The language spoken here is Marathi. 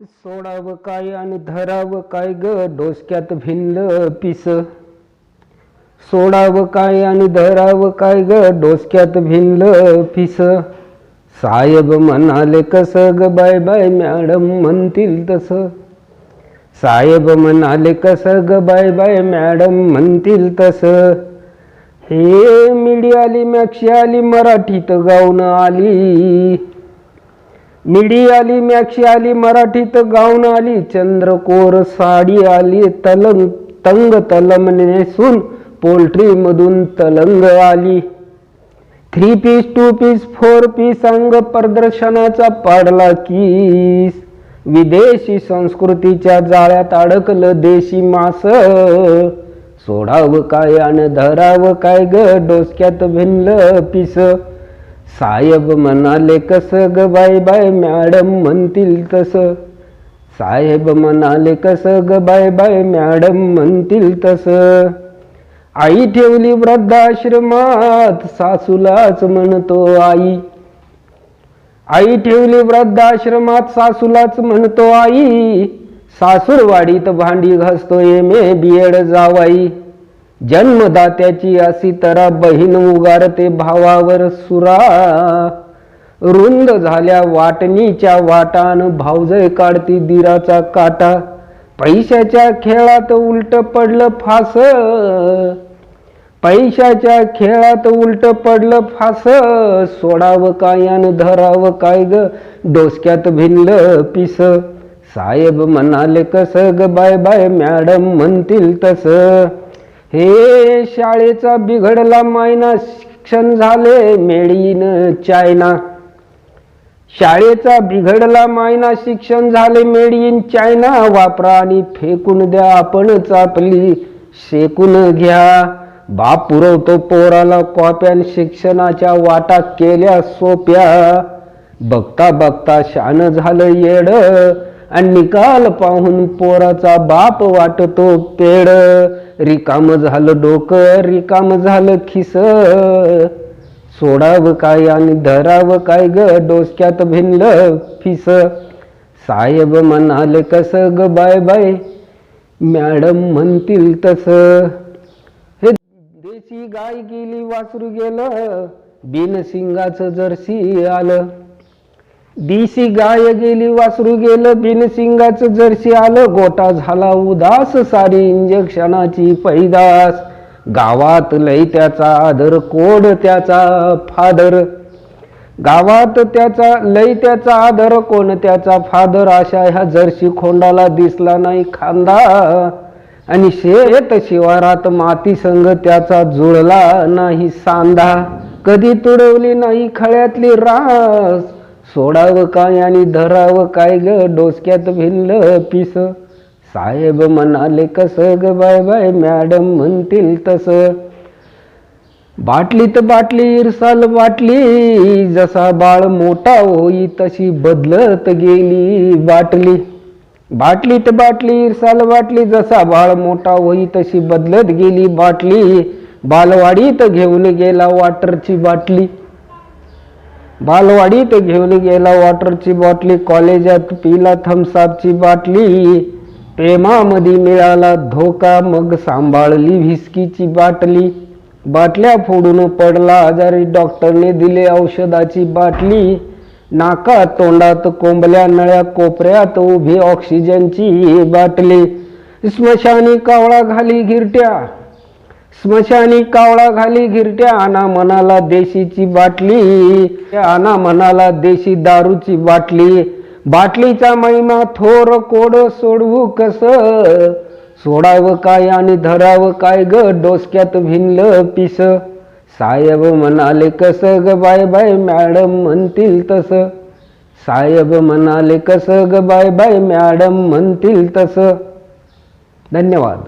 सोडावं काय आणि धरावं काय ग? डोसक्यात भिनलं पिस. सोडावं काय आणि धरावं काय ग? डोसक्यात भिनलं पिस. साहेब म्हणाले कसं ग? बाय बाय मॅडम म्हणतील तसं. साहेब म्हणाले कसं ग? बाय बाय मॅडम म्हणतील तसं. हे मीडिया आली मॅक्शी आली मराठीत गाऊन आली. मिडी आली मॅक्षी आली मराठीत गाऊन आली चंद्रकोर साडी आली तलंग तंग तलम नेसून पोल्ट्री मधून तलंग आली. Three piece two piece four piece अंग प्रदर्शनाचा पाडला कीस. विदेशी संस्कृतीच्या जाळ्यात अडकलं देशी मास. सोडावं काय आणि धरावं काय ग? डोसक्यात भिनलं पिस. साहेब म्हणाले कसं ग बाय बाय मॅडम म्हणतील तसं? साहेब म्हणाले कसं ग बाय बाय मॅडम म्हणतील तसं? आई ठेवली वृद्धाश्रमात सासूलाच म्हणतो आई. आई ठेवली वृद्धाश्रमात सासूलाच म्हणतो आई. सासूरवाडीत भांडी घासतो एम ए बी एड जावाई. जन्मदात्याची अशी तरा बहीण उगारते भावावर सुरा. रुंद झाल्या वाटणीच्या वाटान भावजय काढती दिराचा काटा. पैशाच्या खेळात उलट पडलं फास. पैशाच्या खेळात उलट पडलं फास. सोडावं काय आणि धरावं काय ग? डोसक्यात भिनलं पिस. साहेब म्हणाले कसं ग? बाय बाय मॅडम म्हणतील तसं. हे शाळेचा बिघडला मायना शिक्षण झाले मेडिन चायना. शाळेचा बिघडला मायना शिक्षण झाले मेड इन चायना. वापरा आणि फेकून द्या आपणच आपली शेकून घ्या. बाप पुरवतो पोराला कॉप्यान शिक्षणाच्या वाटा केल्या सोप्या. बघता बघता शान झालं येड. आणि निकाल पाहून पोराचा बाप वाटतो पेड रिकाम झालं डोकं रिकाम झालं खिस. सोडावं काय आणि धरावं काय ग? डोसक्यात भिनलं फिस. साहेब म्हणाले कसं ग बाय बाय? मॅडम म्हणतील तसं. हे देशी गाय गेली वासरू गेलं. बिनसिंगाचं जर्सी आलं. देशी गाय गेली वासरू गेलं बिनसिंगाच जर्सी आलं गोटा झाला उदास सारी इंजेक्शनाची पैदास. गावात लय त्याचा आदर कोड त्याचा फादर. गावात त्याचा लय त्याचा आदर कोण त्याचा फादर? अशा ह्या जर्सी खोंडाला दिसला नाही खांदा. आणि शेत शिवारात माती संग त्याचा जुळला नाही सांधा कधी तुडवली नाही खळ्यातली रास. सोडावं काय आणि धरावं काय ग? डोसक्यात भिनलं पिस. साहेब म्हणाले कसं ग बाय बाय? मॅडम म्हणतील तसं. बाटलीत बाटली इरसाल बाटली. जसा बाळ मोठा होई तशी बदलत गेली बाटली. बाटलीत बाटली इरसाल बाटली. जसा बाळ मोठा होई तशी बदलत गेली बाटली. बालवाडीत घेऊन गेला वॉटरची बाटली. बालवाडीत घेऊन गेला वॉटरची बाटली कॉलेजात पिला थम्सअपची बाटली. प्रेमामध्ये मिळाला धोका मग सांभाळली व्हिस्कीची बाटली. बाटल्या फोडून पडला आजारी डॉक्टरने दिले औषधाची बाटली. नाका तोंडात कोंबल्या नळ्या कोपऱ्यात उभी ऑक्सिजनची बाटली. स्मशानी कावळा घाली गिरट्या. स्मशानी कावळा घाली गिरट्या आना मनाला देशीची बाटली. आना मनाला देशी दारूची बाटली. बाटलीचा महिमा थोर कोड सोडवू कस? सोडावं काय आणि धरावं काय ग? डोसक्यात भिनलं पिस. साहेब म्हणाले कसं ग बाय बाय? मॅडम म्हणतील तसं. साहेब म्हणाले कसं ग बाय बाय? मॅडम म्हणतील तसं. धन्यवाद.